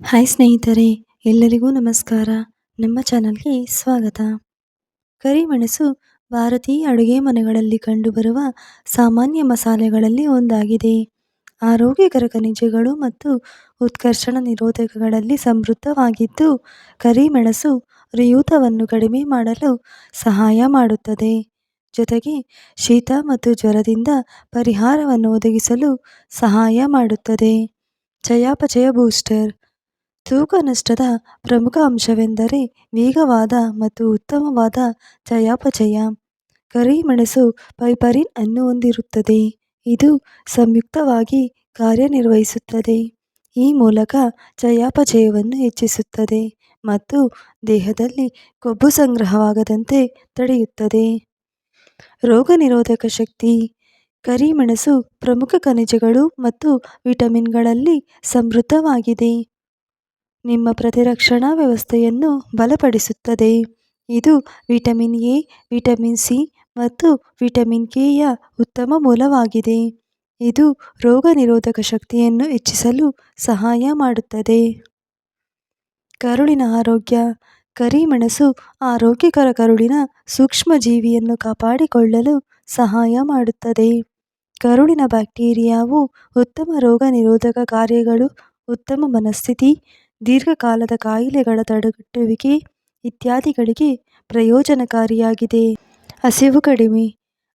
Hi ಸ್ನೇಹಿತರೆ, ಎಲ್ಲರಿಗೂ ನಮಸ್ಕಾರ. ನಮ್ಮ ಚಾನಲ್ಗೆ ಸ್ವಾಗತ. ಕರಿಮೆಣಸು ಭಾರತೀಯ ಅಡುಗೆ ಮನೆಗಳಲ್ಲಿ ಕಂಡುಬರುವ ಸಾಮಾನ್ಯ ಮಸಾಲೆಗಳಲ್ಲಿ ಒಂದಾಗಿದೆ. ಆರೋಗ್ಯಕರ ಖನಿಜಗಳು ಮತ್ತು ಉತ್ಕರ್ಷಣ ನಿರೋಧಕಗಳಲ್ಲಿ ಸಮೃದ್ಧವಾಗಿದ್ದು ಕರಿಮೆಣಸು ರಿಯೂತವನ್ನು ಕಡಿಮೆ ಮಾಡಲು ಸಹಾಯ ಮಾಡುತ್ತದೆ. ಜೊತೆಗೆ ಶೀತ ಮತ್ತು ಜ್ವರದಿಂದ ಪರಿಹಾರವನ್ನು ಒದಗಿಸಲು ಸಹಾಯ ಮಾಡುತ್ತದೆ. ಚಯಾಪಚಯ ಬೂಸ್ಟರ್ ತೂಕ ನಷ್ಟದ ಪ್ರಮುಖ ಅಂಶವೆಂದರೆ ವೇಗವಾದ ಮತ್ತು ಉತ್ತಮವಾದ ಚಯಾಪಚಯ. ಕರಿಮೆಣಸು ಪೈಪರಿನ್ ಅನ್ನು ಹೊಂದಿರುತ್ತದೆ. ಇದು ಸಂಯುಕ್ತವಾಗಿ ಕಾರ್ಯನಿರ್ವಹಿಸುತ್ತದೆ. ಈ ಮೂಲಕ ಚಯಾಪಚಯವನ್ನು ಹೆಚ್ಚಿಸುತ್ತದೆ ಮತ್ತು ದೇಹದಲ್ಲಿ ಕೊಬ್ಬು ಸಂಗ್ರಹವಾಗದಂತೆ ತಡೆಯುತ್ತದೆ. ರೋಗನಿರೋಧಕ ಶಕ್ತಿ. ಕರಿಮೆಣಸು ಪ್ರಮುಖ ಖನಿಜಗಳು ಮತ್ತು ವಿಟಮಿನ್ಗಳಲ್ಲಿ ಸಮೃದ್ಧವಾಗಿದೆ. ನಿಮ್ಮ ಪ್ರತಿರಕ್ಷಣಾ ವ್ಯವಸ್ಥೆಯನ್ನು ಬಲಪಡಿಸುತ್ತದೆ. ಇದು ವಿಟಮಿನ್ ಎ, ವಿಟಮಿನ್ ಸಿ ಮತ್ತು ವಿಟಮಿನ್ ಕೆಯ ಉತ್ತಮ ಮೂಲವಾಗಿದೆ. ಇದು ರೋಗನಿರೋಧಕ ಶಕ್ತಿಯನ್ನು ಹೆಚ್ಚಿಸಲು ಸಹಾಯ ಮಾಡುತ್ತದೆ. ಕರುಳಿನ ಆರೋಗ್ಯ. ಕರಿಮೆಣಸು ಆರೋಗ್ಯಕರ ಕರುಳಿನ ಸೂಕ್ಷ್ಮಜೀವಿಯನ್ನು ಕಾಪಾಡಿಕೊಳ್ಳಲು ಸಹಾಯ ಮಾಡುತ್ತದೆ. ಕರುಳಿನ ಬ್ಯಾಕ್ಟೀರಿಯಾವು ಉತ್ತಮ ರೋಗ ನಿರೋಧಕ ಕಾರ್ಯಗಳು, ಉತ್ತಮ ಮನಸ್ಥಿತಿ ದೀರ್ಘಕಾಲದ ಕಾಯಿಲೆಗಳ ತಡೆಗಟ್ಟುವಿಕೆ ಇತ್ಯಾದಿಗಳಿಗೆ ಪ್ರಯೋಜನಕಾರಿಯಾಗಿದೆ. ಹಸಿವು ಕಡಿಮೆ,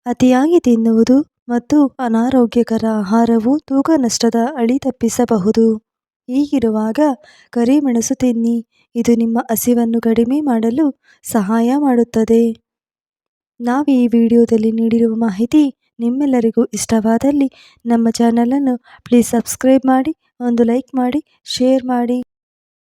ಅತಿಯಾಗಿ ತಿನ್ನುವುದು ಮತ್ತು ಅನಾರೋಗ್ಯಕರ ಆಹಾರವು ತೂಕ ನಷ್ಟದ ಅಳಿ ತಪ್ಪಿಸಬಹುದು. ಹೀಗಿರುವಾಗ ಕರಿಮೆಣಸು ತಿನ್ನಿ, ಇದು ನಿಮ್ಮ ಹಸಿವನ್ನು ಕಡಿಮೆ ಮಾಡಲು ಸಹಾಯ ಮಾಡುತ್ತದೆ. ನಾವು ಈ ವಿಡಿಯೋದಲ್ಲಿ ನೀಡಿರುವ ಮಾಹಿತಿ ನಿಮ್ಮೆಲ್ಲರಿಗೂ ಇಷ್ಟವಾದಲ್ಲಿ ನಮ್ಮ ಚಾನಲನ್ನು ಪ್ಲೀಸ್ ಸಬ್ಸ್ಕ್ರೈಬ್ ಮಾಡಿ, ಒಂದು ಲೈಕ್ ಮಾಡಿ, ಶೇರ್ ಮಾಡಿ.